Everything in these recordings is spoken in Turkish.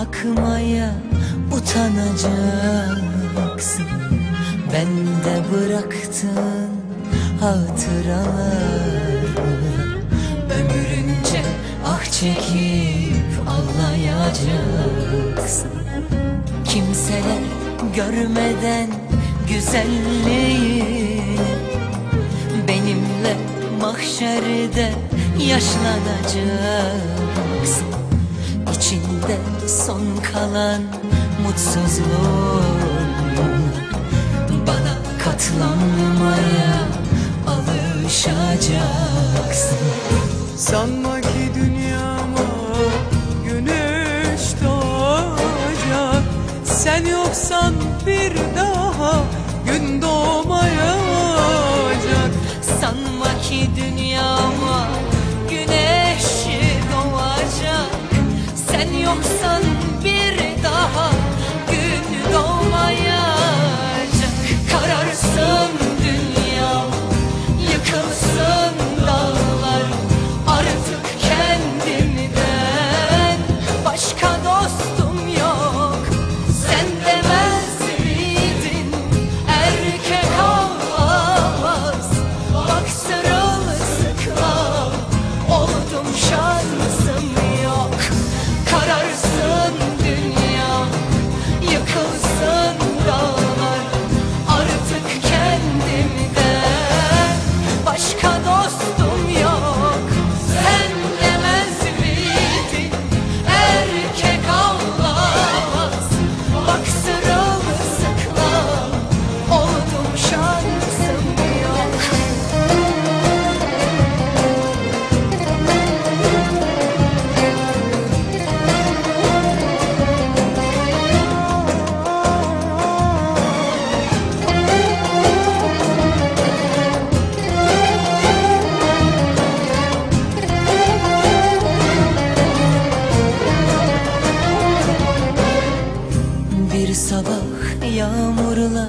bakmaya utanacaksın. Bende bıraktın hatıralar Ömrünce ah çekip ağlayacaksın. Kimseler görmeden güzelliğini Benimle mahşerde yaşlanacaksın İçinde son kalan mutsuzluğun Bana katlanmaya alışacaksın. Sanma ki dünyama güneş doğacak. Sen yoksan bir daha gün doğmayacak. Sanma ki dünyama Bir sabah yağmurla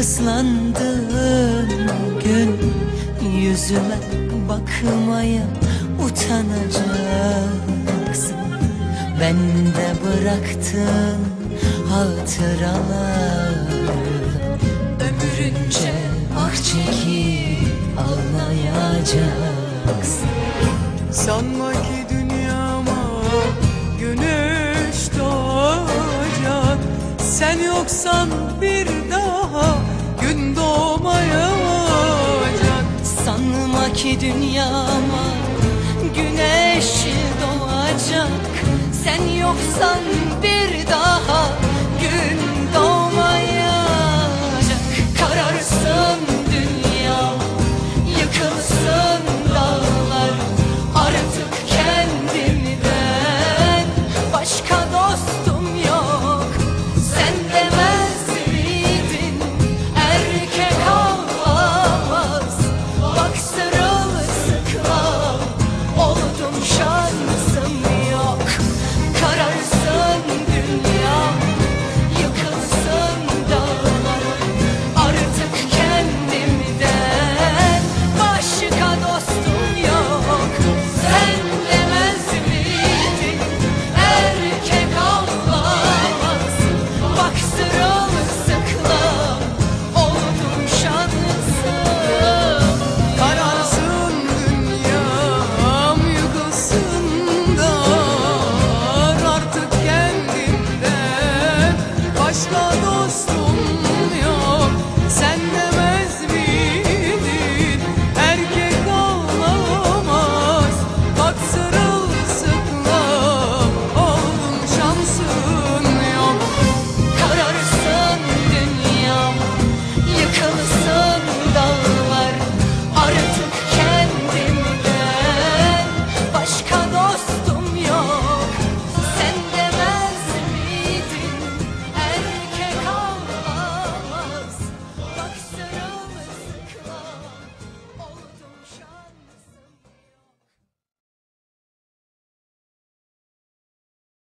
ıslandığım gün Yüzüme bakmaya utanacaksın. Bende bıraktın hatıralar Ömrünce ah çekip ağlayacaksın Sanma yoksan bir daha gün doğmayacak. Sanma ki dünyama güneş doğacak. Sen yoksan bir daha